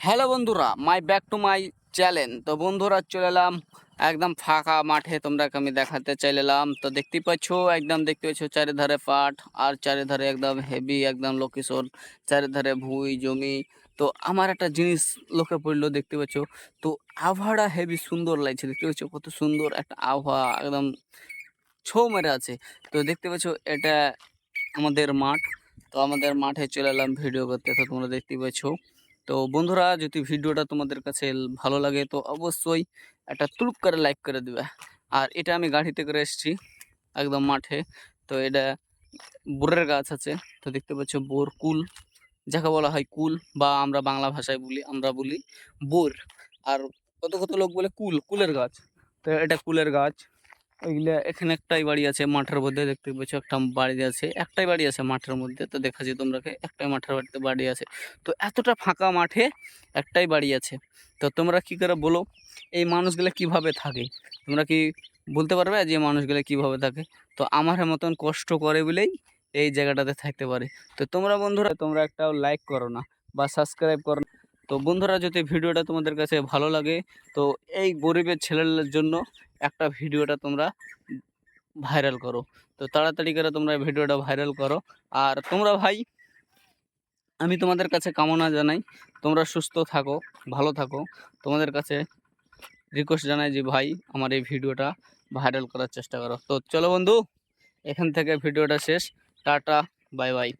Hello বন্ধুরা my back to my channel তো বন্ধুরা, চলে এলাম একদম ফাঁকা মাঠে তোমরা আমি দেখাতে চাইলাম তো দেখতে পাচ্ছ, একদম দেখতে পাচ্ছ চারিধারে পাট, আর চারিধারে একদম হেভি একদম লোকেশন, চারিধারে ভুঁই জমি। তো আমার একটা জিনিস লোকে পড়ল, দেখতে পাচ্ছ। তো আবহাওয়াটা হেভি সুন্দর লাগছে, দেখতে পাচ্ছ কত সুন্দর একটা আবহাওয়া, একদম ছৌ মেরে আছে। তো দেখতে পাচ্ছ, এটা আমাদের মাঠ। তো আমাদের মাঠে চলে এলাম ভিডিও করতে। তো তোমরা দেখতে পাচ্ছ। তো বন্ধুরা, যদি ভিডিওটা তোমাদের কাছে ভালো লাগে, তো অবশ্যই একটা তুলুপ করে লাইক করে দেবে। আর এটা আমি গাড়িতে করে এসেছি, একদম মাঠে। তো এটা বোরের গাছ আছে, তো দেখতে পাচ্ছ বোর, কুল, যাকে বলা হয় কুল, বা আমরা বাংলা ভাষায় বলি, আমরা বলি বোর। আর কত কত লোক বলে কুল, কুলের গাছ। তো এটা কুলের গাছ। ওইগুলা এখানে একটাই বাড়ি আছে মাঠের মধ্যে দেখতে পাচ্ছ একটা বাড়ি আছে, একটাই বাড়ি আছে মাঠের মধ্যে। তো দেখাচ্ছি তোমরাকে একটাই মাঠের বাড়িতে বাড়ি আছে। তো এতটা ফাঁকা মাঠে একটাই বাড়ি আছে। তো তোমরা কি করে বলো, এই মানুষগুলো কীভাবে থাকে? তোমরা কি বলতে পারবে যে মানুষগুলো কীভাবে থাকে? তো আমার মতন কষ্ট করে বলেই এই জায়গাটাতে থাকতে পারে। তো তোমরা বন্ধুরা, তোমরা একটাও লাইক করো না বা সাবস্ক্রাইব করো না। তো বন্ধুরা, যদি ভিডিওটা তোমাদের কাছে ভালো লাগে, তো এই গরিবের ছেলের জন্য একটা ভিডিওটা তোমরা ভাইরাল করো। তো তাড়াতাড়ি করে তোমরা ভিডিওটা ভাইরাল করো। আর তোমরা ভাই, আমি তোমাদের কাছে কামনা জানাই, তোমরা সুস্থ থাকো, ভালো থাকো। তোমাদের কাছে রিকোয়েস্ট জানাই যে ভাই, আমার এই ভিডিওটা ভাইরাল করার চেষ্টা করো। তো চলো বন্ধু, এখান থেকে ভিডিওটা শেষ। Tata, bye bye.